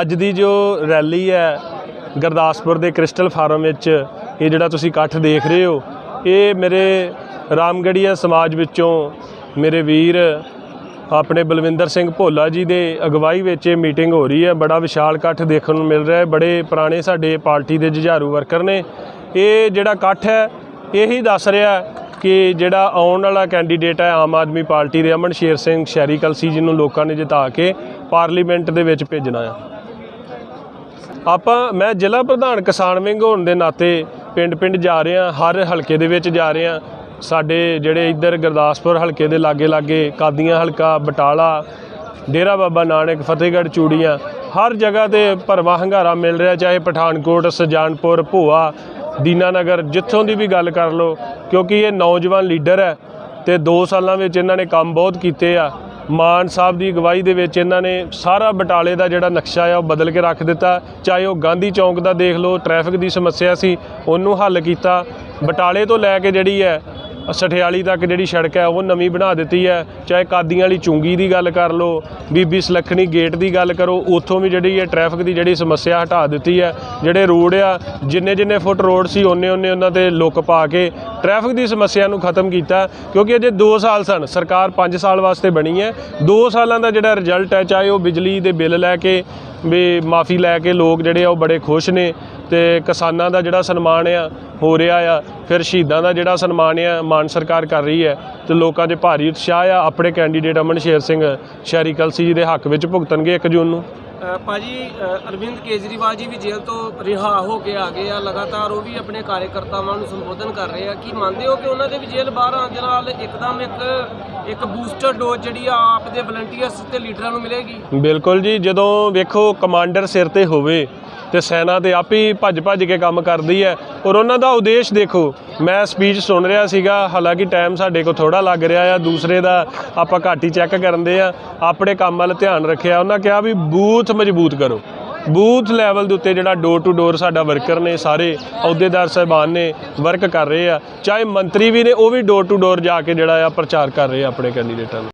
ਅੱਜ ਦੀ ਜੋ ਰੈਲੀ ਹੈ ਗੁਰਦਾਸਪੁਰ ਦੇ ਕ੍ਰਿਸਟਲ ਫਾਰਮ ਵਿੱਚ, ਇਹ ਜਿਹੜਾ ਤੁਸੀਂ ਇਕੱਠ ਦੇਖ ਰਹੇ ਹੋ, ਇਹ ਮੇਰੇ ਰਾਮਗੜੀਆ ਸਮਾਜ ਵਿੱਚੋਂ ਮੇਰੇ ਵੀਰ ਆਪਣੇ ਬਲਵਿੰਦਰ ਸਿੰਘ ਭੋਲਾ ਜੀ ਦੇ ਅਗਵਾਈ ਵਿੱਚ ਇਹ ਮੀਟਿੰਗ ਹੋ ਰਹੀ ਹੈ। ਬੜਾ ਵਿਸ਼ਾਲ ਇਕੱਠ ਦੇਖਣ ਨੂੰ ਮਿਲ ਰਿਹਾ ਹੈ। ਬੜੇ ਪੁਰਾਣੇ ਸਾਡੇ ਪਾਰਟੀ ਦੇ ਜੁਝਾਰੂ ਵਰਕਰ ਨੇ। ਇਹ ਜਿਹੜਾ ਇਕੱਠ ਹੈ, ਇਹੀ ਦੱਸ ਰਿਹਾ ਕਿ ਜਿਹੜਾ ਆਉਣ ਵਾਲਾ ਕੈਂਡੀਡੇਟ ਹੈ ਆਮ ਆਦਮੀ ਪਾਰਟੀ ਦੇ ਅਮਨ ਸ਼ੇਰ ਸਿੰਘ ਸ਼ਹਿਰੀ ਕਲਸੀ ਜੀ ਨੂੰ ਲੋਕਾਂ ਨੇ ਜਿਤਾ ਕੇ ਪਾਰਲੀਮੈਂਟ ਦੇ ਵਿੱਚ ਭੇਜਣਾ ਆ ਆਪਾਂ, ਮੈਂ ਜ਼ਿਲ੍ਹਾ ਪ੍ਰਧਾਨ ਕਿਸਾਨ ਵਿੰਗ ਹੋਣ ਦੇ ਨਾਤੇ ਪਿੰਡ-ਪਿੰਡ ਜਾ ਰਿਹਾ, ਹਰ ਹਲਕੇ ਦੇ ਵਿੱਚ ਜਾ ਰਿਹਾ। ਸਾਡੇ ਜਿਹੜੇ ਇੱਧਰ ਗੁਰਦਾਸਪੁਰ ਹਲਕੇ ਦੇ ਲਾਗੇ-ਲਾਗੇ, ਕਾਦੀਆਂ ਹਲਕਾ, ਬਟਾਲਾ, ਡੇਰਾ ਬਾਬਾ ਨਾਨਕ, ਫਤਿਹਗੜ੍ਹ, ਚੂੜੀਆਂ, ਹਰ ਜਗ੍ਹਾ ਤੇ ਭਰਵਾਂ ਹੰਗਾਰਾ ਮਿਲ ਰਿਹਾ, ਚਾਹੇ ਪਠਾਨਕੋਟ, ਸੁਜਾਨਪੁਰ, ਭੋਆ, ਦੀਨਾਨਗਰ, ਜਿੱਥੋਂ ਦੀ ਵੀ ਗੱਲ ਕਰ ਲਓ, ਕਿਉਂਕਿ ਇਹ ਨੌਜਵਾਨ ਲੀਡਰ ਹੈ ਤੇ 2 ਸਾਲਾਂ ਵਿੱਚ ਇਹਨਾਂ ਨੇ ਕੰਮ ਬਹੁਤ ਕੀਤੇ ਆ। ਮਾਨ ਸਾਹਿਬ ਦੀ ਅਗਵਾਈ ਦੇ ਵਿੱਚ ਇਹਨਾਂ ਨੇ ਸਾਰਾ ਬਟਾਲੇ ਦਾ ਜਿਹੜਾ ਨਕਸ਼ਾ ਆ, ਉਹ ਬਦਲ ਕੇ ਰੱਖ ਦਿੱਤਾ। ਚਾਹੇ ਉਹ ਗਾਂਧੀ ਚੌਂਕ ਦਾ ਦੇਖ ਲਓ ਟ੍ਰੈਫਿਕ ਦੀ ਸਮੱਸਿਆ ਸੀ, ਉਹਨੂੰ ਹੱਲ ਕੀਤਾ। ਬਟਾਲੇ ਤੋਂ ਲੈ ਕੇ ਜਿਹੜੀ ਹੈ ਸਠਿਆਲੀ ਤੱਕ ਜਿਹੜੀ ਸੜਕ ਹੈ, ਉਹ ਨਵੀਂ ਬਣਾ ਦਿੱਤੀ ਹੈ। ਚਾਹੇ ਕਾਦੀਆਂ ਵਾਲੀ ਚੁੰਗੀ ਦੀ ਗੱਲ ਕਰ ਲਓ, ਬੀਬੀ ਸਲੱਖਣੀ ਗੇਟ ਦੀ ਗੱਲ ਕਰੋ, ਉੱਥੋਂ ਵੀ ਜਿਹੜੀ ਹੈ ਟ੍ਰੈਫਿਕ ਦੀ ਜਿਹੜੀ ਸਮੱਸਿਆ ਹਟਾ ਦਿੱਤੀ ਹੈ। ਜਿਹੜੇ ਰੋਡ ਆ ਜਿੰਨੇ ਜਿੰਨੇ ਫੁੱਟ ਰੋਡ ਸੀ ਉਹਨੇ ਉਹਨੇ ਉਹਨਾਂ ਤੇ ਲੁੱਕ ਪਾ ਕੇ ਟ੍ਰੈਫਿਕ ਦੀ ਸਮੱਸਿਆ ਨੂੰ ਖਤਮ ਕੀਤਾ, ਕਿਉਂਕਿ ਅਜੇ 2 ਸਾਲ ਸਨ, ਸਰਕਾਰ 5 ਸਾਲ ਵਾਸਤੇ ਬਣੀ ਹੈ। 2 ਸਾਲਾਂ ਦਾ ਜਿਹੜਾ ਰਿਜ਼ਲਟ ਹੈ, ਚਾਹੇ ਉਹ ਬਿਜਲੀ ਦੇ ਬਿੱਲ ਲੈ ਕੇ, ਵੀ ਮਾਫੀ ਲੈ ਕੇ ਲੋਕ ਜਿਹੜੇ ਆ, ਉਹ ਬੜੇ ਖੁਸ਼ ਨੇ। ਤੇ ਕਿਸਾਨਾਂ ਦਾ ਜਿਹੜਾ ਸਨਮਾਨ ਆ ਹੋ ਰਿਹਾ ਆ ਫਿਰ ਸ਼ਹੀਦਾਂ ਦਾ ਜਿਹੜਾ ਸਨਮਾਨ ਆ ਮਾਨ ਸਰਕਾਰ ਕਰ ਰਹੀ ਹੈ ਤੇ ਲੋਕਾਂ 'ਚ ਭਾਰੀ ਉਤਸ਼ਾਹ ਆ। ਆਪਣੇ ਕੈਂਡੀਡੇਟ ਅਮਨ ਸ਼ੇਰ ਸਿੰਘ ਸ਼ਹਿਰੀ ਕਲਸੀ ਜੀ ਦੇ ਹੱਕ ਵਿੱਚ ਭੁਗਤਣਗੇ 1 ਜੂਨ ਨੂੰ। ਭਾਜੀ ਅਰਵਿੰਦ ਕੇਜਰੀਵਾਲ ਜੀ ਵੀ ਜੇਲ੍ਹ ਤੋਂ ਰਿਹਾ ਹੋ ਕੇ ਆ ਗਏ ਆ ਲਗਾਤਾਰ ਉਹ ਵੀ ਆਪਣੇ ਕਾਰਜਕਰਤਾਵਾਂ ਨੂੰ ਸੰਬੋਧਨ ਕਰ ਰਹੇ ਆ। ਕੀ ਮੰਨਦੇ ਹੋ ਕਿ ਉਹਨਾਂ ਦੇ ਵੀ ਜੇਲ੍ਹ ਬਾਹਰ ਆਉਣ ਦੇ ਨਾਲ ਇੱਕਦਮ ਇੱਕ ਇੱਕ ਬੂਸਟਰ ਡੋਜ਼ ਜਿਹੜੀ ਆ ਆਪ ਦੇ ਵਲੰਟੀਅਰਸ ਤੇ ਲੀਡਰਾਂ ਨੂੰ ਮਿਲੇਗੀ? ਬਿਲਕੁਲ ਜੀ ਜਦੋਂ ਵੇਖੋ ਕਮਾਂਡਰ ਸਿਰ ਤੇ ਹੋਵੇ ਤੇ ਸੈਨਾ ਤੇ ਆਪ ਹੀ ਭੱਜ ਭੱਜ ਕੇ ਕੰਮ ਕਰਦੀ ਹੈ। ਔਰ ਉਹਨਾਂ ਦਾ ਉਦੇਸ਼ ਦੇਖੋ, ਮੈਂ ਸਪੀਚ ਸੁਣ ਰਿਹਾ ਸੀਗਾ, ਹਾਲਾਂਕਿ ਟਾਈਮ ਸਾਡੇ ਕੋਲ ਥੋੜਾ ਲੱਗ ਰਿਹਾ ਆ, ਦੂਸਰੇ ਦਾ ਆਪਾਂ ਘੱਟ ਹੀ ਚੈੱਕ ਕਰਦੇ ਆ। ਆਪਣੇ ਕੰਮ ਵੱਲ ਧਿਆਨ ਰੱਖਿਆ, ਉਹਨਾਂ ਕਿਹਾ ਵੀ ਬੂਥ ਮਜ਼ਬੂਤ ਕਰੋ। ਬੂਥ ਲੈਵਲ ਦੇ ਉੱਤੇ ਜਿਹੜਾ ਡੋਰ ਟੂ ਡੋਰ ਸਾਡਾ ਵਰਕਰ ਨੇ, ਸਾਰੇ ਅਹੁਦੇਦਾਰ ਸਾਹਿਬਾਨ ਨੇ ਵਰਕ ਕਰ ਰਹੇ ਆ। ਚਾਹੇ ਮੰਤਰੀ ਵੀ ਨੇ, ਉਹ ਵੀ ਡੋਰ ਟੂ ਡੋਰ ਜਾ ਕੇ ਜਿਹੜਾ ਆ ਪ੍ਰਚਾਰ ਕਰ ਰਹੇ ਆ ਆਪਣੇ ਕੈਂਡੀਡੇਟਾਂ ਨੂੰ